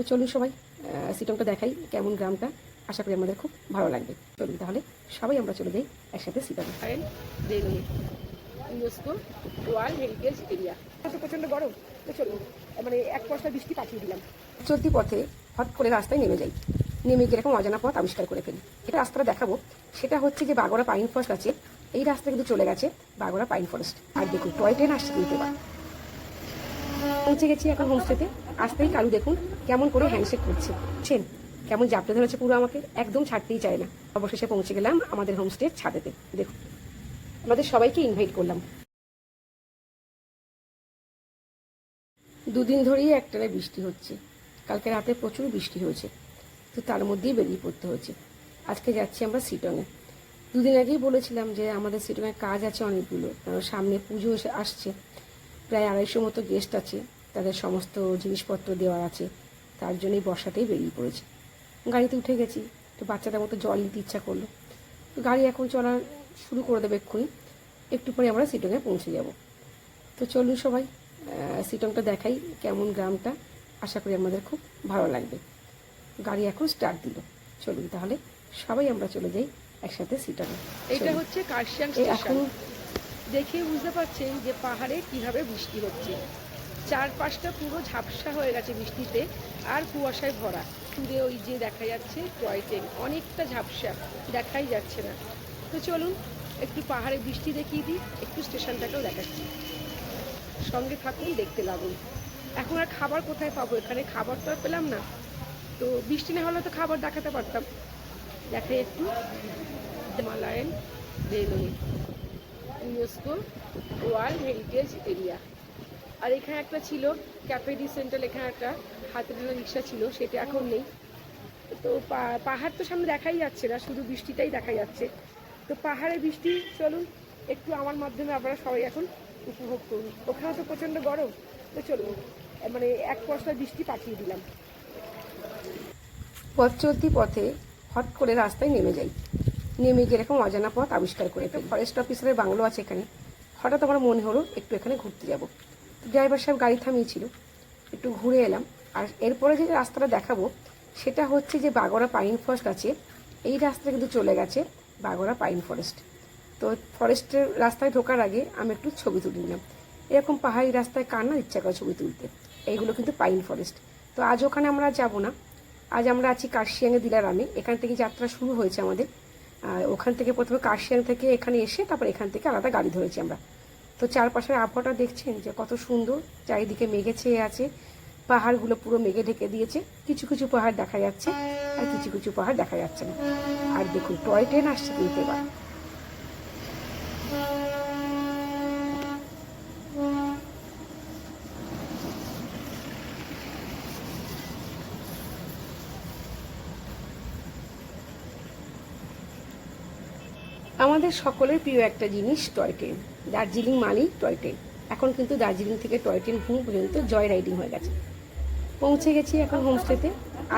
তো চলুন সবাই সিটংটা দেখাই কেমন গ্রামটা। আশা করি আমাদের খুব ভালো লাগবে। চলুন তাহলে সবাই আমরা চলে যাই একসাথে Sittong railway UNESCO world heritage area. প্রচণ্ড গরম তো চলুন মানে এক পয়সা বৃষ্টি পাঠিয়ে দিলাম। চলতি পথে হট করে রাস্তায় নেমে যাই। নেমে গিয়ে এরকম অজানা পথ আবিষ্কার করে ফেলি। এটা রাস্তাটা দেখাবো সেটা হচ্ছে যে বাগড়া পাইন ফরেস্ট আছে। এই রাস্তা কিন্তু চলে গেছে বাগড়া পাইন ফরেস্ট। আর দেখুন টয় ট্রেন আসছে কিন্তু এবার। পৌঁছে গেছি এখন হোমস্টেতে আসতেই কালু দেখুন কেমন করে হ্যান্ডশেক করছে। বুঝছেন কেমন জাপটে ধরেছে পুরো আমাকে, একদম ছাড়তেই চায় না। অবশেষে পৌঁছে গেলাম আমাদের হোমস্টে ছাদেতে। দেখুন, আমাদের সবাইকে ইনভাইট করলাম। দুদিন ধরেই একটানা বৃষ্টি হচ্ছে। কালকে রাতে প্রচুর বৃষ্টি হয়েছে। তো তার মধ্যেই বেরিয়ে পড়তে হয়েছে। আজকে যাচ্ছি আমরা সিটংয়ে। দুদিন আগেই বলেছিলাম যে আমাদের সিটংয়ে কাজ আছে অনেকগুলো। কারণ সামনে পুজো এসে আসছে। প্রায় আড়াইশো মতো গেস্ট আছে। তাদের সমস্ত জিনিসপত্র দেওয়ার আছে। তার জন্যই বর্ষাতেই বেরিয়ে পড়েছি। গাড়িতে উঠে গেছি। তো বাচ্চাদের মতো জল নিতে ইচ্ছা করল। তো গাড়ি এখন চলা শুরু করে দেবে এক্ষুনি। একটু পরে আমরা সিটংয়ে পৌঁছে যাব। তো চলুন সবাই সিটংটা দেখাই কেমন গ্রামটা। আশা করি আমাদের খুব ভালো লাগবে। গাড়ি এখন স্টার্ট দিল। চলুন তাহলে সবাই আমরা চলে যাই একসাথে সিটংয়ে এটা হচ্ছে এখন দেখে বুঝতে পারছেন যে পাহাড়ে কীভাবে বৃষ্টি হচ্ছে। চারপাশটা পুরো ঝাপসা হয়ে গেছে বৃষ্টিতে আর কুয়াশায় ভরা। দূরে ওই যে দেখা যাচ্ছে টয় ট্রেন। অনেকটা ঝাপসা দেখাই যাচ্ছে না। তো চলুন একটু পাহাড়ে বৃষ্টি দেখিয়ে দিই, একটু স্টেশনটাকেও দেখাচ্ছি। সঙ্গে থাকুন, দেখতে লাগুন। এখন আর খাবার কোথায় পাবো? এখানে খাবার তো আর পেলাম না। তো বৃষ্টি না হলে তো খাবার দেখাতে পারতাম। দেখে একটু Himalayan railway. UNESCO world heritage area. আর এখানে একটা ছিল ক্যাফে ডি সেন্টার এখানে একটা হাতে ধরা রিক্সা ছিল, সেটা এখন নেই। তো পাহাড় তো সামনে দেখাই যাচ্ছে না, শুধু বৃষ্টিটাই দেখা যাচ্ছে। তো পাহাড়ে বৃষ্টি, চলুন একটু আমার মাধ্যমে আপনারা সবাই এখন উপভোগ করুন। ওখানে তো প্রচণ্ড গরম, তো চলুন মানে এক পয়সা বৃষ্টি পাঠিয়ে দিলাম। পথ চলতি পথে হট করে রাস্তায় নেমে যাই। নেমে গিয়ে এরকম অজানা পথ আবিষ্কার করে তো ফরেস্ট অফিসারের বাংলো আছে এখানে। হঠাৎ আমার মনে হলো, একটু এখানে ঘুরতে যাব। ড্রাইভার সাহেব গাড়ি থামিয়েছিল। একটু ঘুরে এলাম। আর এরপরে যে রাস্তাটা দেখাবো, সেটা হচ্ছে যে বাগড়া পাইন ফরেস্ট আছে। এই রাস্তা কিন্তু চলে গেছে বাগড়া পাইন ফরেস্ট তো ফরেস্টের রাস্তায় ঢোকার আগে আমি একটু ছবি তুলে নিলাম। এরকম পাহাড়ি রাস্তায় কার না ইচ্ছা করে ছবি তুলতে? এইগুলো কিন্তু পাইন ফরেস্ট তো আজ ওখানে আমরা যাব না। আজ আমরা আছি কার্শিয়াংয়ে দিলারামে এখান থেকে যাত্রা শুরু হয়েছে আমাদের। ওখান থেকে প্রথমে কাশিয়ান থেকে এখানে এসে তারপর এখান থেকে আলাদা গাড়ি ধরেছি আমরা। তো চারপাশের আবহাওয়াটা দেখছেন যে কত সুন্দর, চারিদিকে মেঘে ছেয়ে আছে, পাহাড়গুলো পুরো মেঘে ঢেকে দিয়েছে, কিছু কিছু পাহাড় দেখা যাচ্ছে আর কিছু কিছু পাহাড় দেখা যাচ্ছে না। আর দেখুন, টয় ট্রেন আসছে কিন্তু এবার। আমাদের সকলের প্রিয় একটা জিনিস টয় ট্রেন দার্জিলিং মানেই টয় ট্রেন এখন কিন্তু দার্জিলিং থেকে টয় ট্রেন ভূমি পর্যন্ত জয় রাইডিং হয়ে গেছে। পৌঁছে গেছি এখন হোমস্টেতে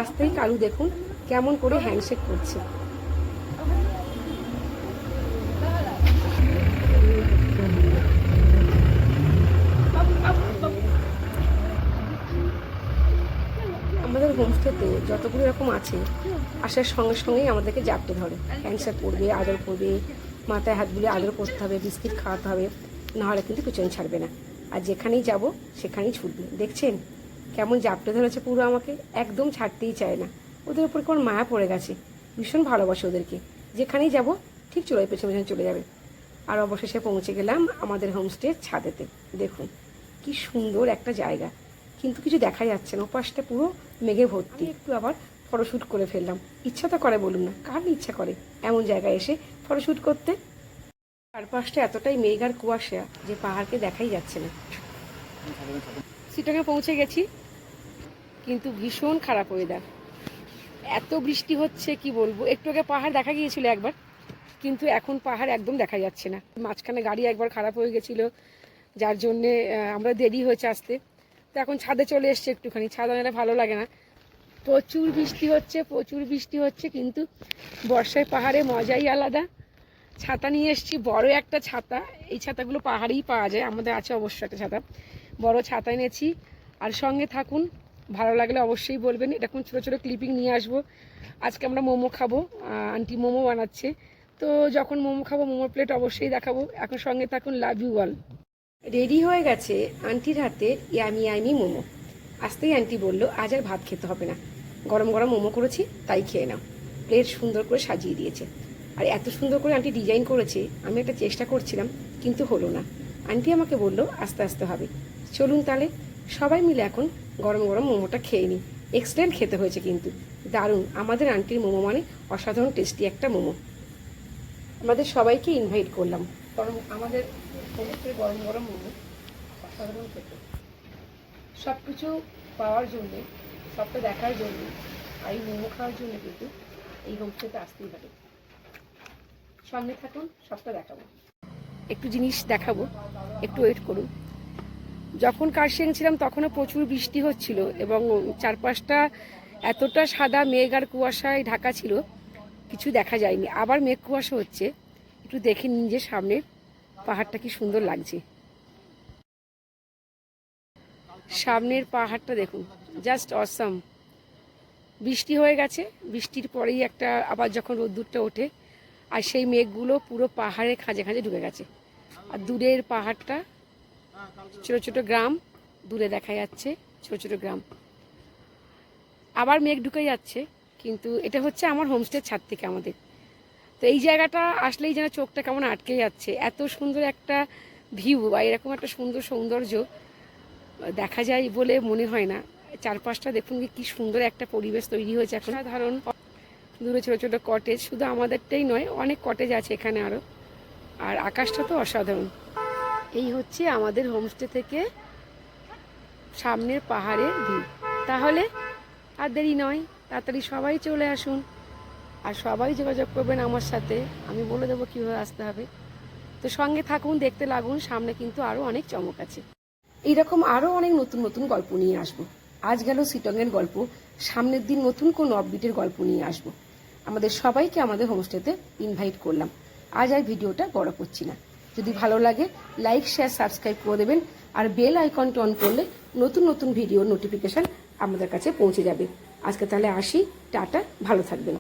আসতেই কালু দেখুন, কেমন করে হ্যান্ডশেক করছে। হোমস্টেতে যতগুলো এরকম আছে, আসার সঙ্গে সঙ্গেই আমাদেরকে জাপটে ধরে। ক্যান্সার করবে, আদর করবে, মাথায় হাত বুলিয়ে আদর করতে হবে, বিস্কিট খাওয়াতে হবে নাহলে কিন্তু পিছনে ছাড়বে না। আর যেখানেই যাব, সেখানেই ছুটবে। দেখছেন? কেমন জাপটে ধরেছে পুরো আমাকে, একদম ছাড়তেই চায় না। ওদের উপর কেমন মায়া পড়ে গেছে। ভীষণ ভালোবাসে ওদেরকে। যেখানেই যাব, ঠিক চলে পেছনে পেছনে চলে যাবে। আর অবশেষে পৌঁছে গেলাম আমাদের হোমস্টের ছাদেতে। দেখুন, কি সুন্দর একটা জায়গা। কিন্তু কিছু দেখা যাচ্ছে না। ওপাশটা পুরো মেঘে ভর্তি। একটু আবার ফটোশ্যুট করে ফেললাম। ইচ্ছা তো করে বলুন না, কার ইচ্ছা করে এমন জায়গায় এসে ফটোশ্যুট করতে? চারপাশটা এতটাই মেঘ আর কুয়াশা যে পাহাড়কে দেখাই যাচ্ছে না। সিটকে পৌঁছে গেছি, কিন্তু ভীষণ খারাপ ওয়েদার এত বৃষ্টি হচ্ছে, কি বলব? একটু আগে পাহাড় দেখা গিয়েছিল একবার, কিন্তু এখন পাহাড় একদম দেখা যাচ্ছে না। মাঝখানে গাড়ি একবার খারাপ হয়ে গেছিল, যার জন্যে আমরা দেরি হয়েছে আসতে। তো এখন ছাদে চলে এসছে একটুখানি। ছাদ আনলে ভালো লাগে না। প্রচুর বৃষ্টি হচ্ছে, প্রচুর বৃষ্টি হচ্ছে, কিন্তু বর্ষায় পাহাড়ে মজাই আলাদা। ছাতা নিয়ে এসেছি, বড় একটা ছাতা। এই ছাতাগুলো পাহাড়েই পাওয়া যায়, আমাদের আছে অবশ্য একটা ছাতা। বড় ছাতা এনেছি। আর সঙ্গে থাকুন, ভালো লাগলে অবশ্যই বলবেন। এরকম ছোটো ছোটো ক্লিপিং নিয়ে আসব। আজকে আমরা মোমো খাব আন্টি মোমো বানাচ্ছে। তো যখন মোমো খাব, মোমোর প্লেট অবশ্যই দেখাবো। এখন সঙ্গে থাকুন লাভ ইউ অল রেডি হয়ে গেছে আন্টির হাতে ইয়ামি ইয়ামি মোমো। আসতেই আন্টি বলল, আজ আর ভাত খেতে হবে না। গরম গরম মোমো করেছি, তাই খেয়ে নাও। প্লেট সুন্দর করে সাজিয়ে দিয়েছে। আর এত সুন্দর করে আন্টি ডিজাইন করেছে, আমি একটা চেষ্টা করছিলাম, কিন্তু হলো না। আন্টি আমাকে বলল, আস্তে আস্তে হবে। চলুন তাহলে, সবাই মিলে এখন গরম গরম মোমোটা খেয়ে নিই। এক্সিলেন্ট খেতে হয়েছে কিন্তু। দারুণ, আমাদের আন্টির মোমো মানে অসাধারণ টেস্টি একটা মোমো। আমাদের সবাইকে ইনভাইট করলাম। কারণ আমাদের সমুদ্রের গরম গরম মোমো অসাধারণ খেতে। সব কিছু পাওয়ার জন্যে, সবটা দেখার জন্য, আর এই মোমো খাওয়ার জন্য কিন্তু এই হোমস্টেতে আসতেই হবে। সঙ্গে থাকুন, সবটা দেখাবো। একটু জিনিস দেখাবো, একটু ওয়েট করুন। যখন কার্শিয়াং ছিলাম, তখনও প্রচুর বৃষ্টি হচ্ছিল এবং চারপাশটা এতটা সাদা মেঘ আর কুয়াশায় ঢাকা ছিল, কিছু দেখা যায়নি। আবার মেঘ কুয়াশা হচ্ছে, একটু দেখে নিজের সামনের পাহাড়টা কি সুন্দর লাগছে। সামনের পাহাড়টা দেখুন জাস্ট অসাম বৃষ্টি হয়ে গেছে, বৃষ্টির পরেই একটা আবার যখন রোদ্দুরটা ওঠে, আর সেই মেঘগুলো পুরো পাহাড়ে খাঁজে খাঁজে ঢুকে গেছে। আর দূরের পাহাড়টা, ছোট ছোট গ্রাম, দূরে দেখা যাচ্ছে ছোট ছোট গ্রাম। আবার মেঘ ঢুকে যাচ্ছে, কিন্তু এটা হচ্ছে আমার হোমস্টের ছাদ থেকে আমাদের। তো এই জায়গাটা আসলেই যেন চোখটা কেমন আটকে যাচ্ছে। এত সুন্দর একটা ভিউ বা এরকম একটা সুন্দর সৌন্দর্য দেখা যায় বলে মনে হয় না। চারপাশটা দেখুন কি সুন্দর একটা পরিবেশ তৈরি হয়েছে এখন। সাধারণ দূরে ছোটো ছোটো কটেজ শুধু আমাদেরটাই নয়, অনেক কটেজ আছে এখানে আরও আর আকাশটা তো অসাধারণ। এই হচ্ছে আমাদের হোমস্টে থেকে সামনের পাহাড়ের ভিউ তাহলে আর দেরি নয়, তাড়াতাড়ি সবাই চলে আসুন। আর সবাই যোগাযোগ করবেন আমার সাথে। আমি বলে দেবো কীভাবে আসতে হবে। তো সঙ্গে থাকুন, দেখতে লাগুন, সামনে কিন্তু আরও অনেক চমক আছে। এইরকম আরও অনেক নতুন নতুন গল্প নিয়ে আসব। আজ গেল সিটংয়ের গল্প, সামনের দিন নতুন কোন অফবিটের গল্প নিয়ে আসব। আমাদের সবাইকে আমাদের হোমস্টেতে ইনভাইট করলাম। আজ আর ভিডিওটা বড় করছি না। যদি ভালো লাগে লাইক শেয়ার সাবস্ক্রাইব করে দেবেন। আর বেল আইকনটা অন করলে নতুন নতুন ভিডিও নোটিফিকেশন আমাদের কাছে পৌঁছে যাবে। আজকে তাহলে আসি। টাটা, ভালো থাকবেন।